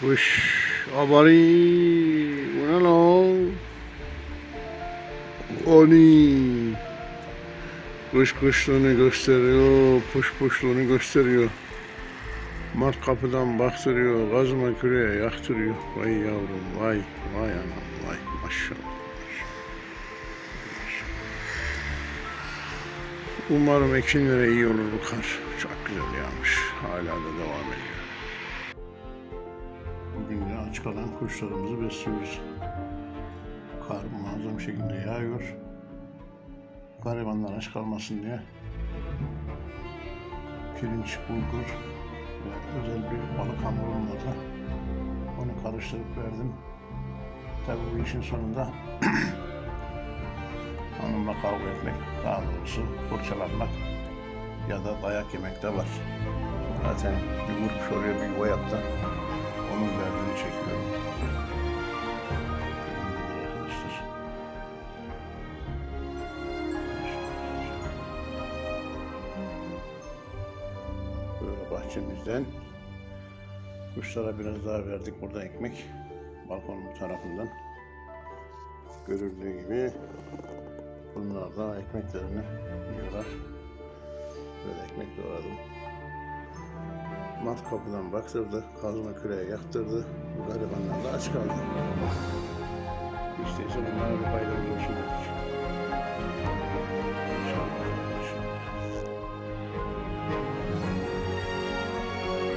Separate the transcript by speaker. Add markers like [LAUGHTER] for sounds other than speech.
Speaker 1: Kuş abari bu ne? Oni Kuş kuşluğunu gösteriyor, puş puşluğunu gösteriyor. Mart kapıdan baktırıyor, gazma küreye yaktırıyor. Vay yavrum, vay, vay anam, vay maşallah. Umarım ekinlere iyi olur bu kar. Çok güzel yağmış. Hala da devam ediyor. Aç kalan kuşlarımızı besliyoruz. Kar muazzam şekilde yağıyor. Garibanlar aç kalmasın diye pirinç, bulgur ve özel bir balık hamurum vardı. Onu karıştırıp verdim. Tabii bu işin sonunda [CLEARS THROAT] hanımla kavga etmek, daha doğrusu fırçalanmak ya da dayak yemek de var. Zaten yumurmuş oraya bir yuva yaptı. Onun derdini çekiyorum. Bahçemizden kuşlara biraz daha verdik burada ekmek. Balkonun tarafından. Görüldüğü gibi bunlar da ekmeklerini yiyorlar. Böyle ekmek doğradım. Mat kapıdan baktırdı, kazma küreye yaktırdı. Bu garibanlar da aç kaldı. İşte ise bunlara bir fayda dedik.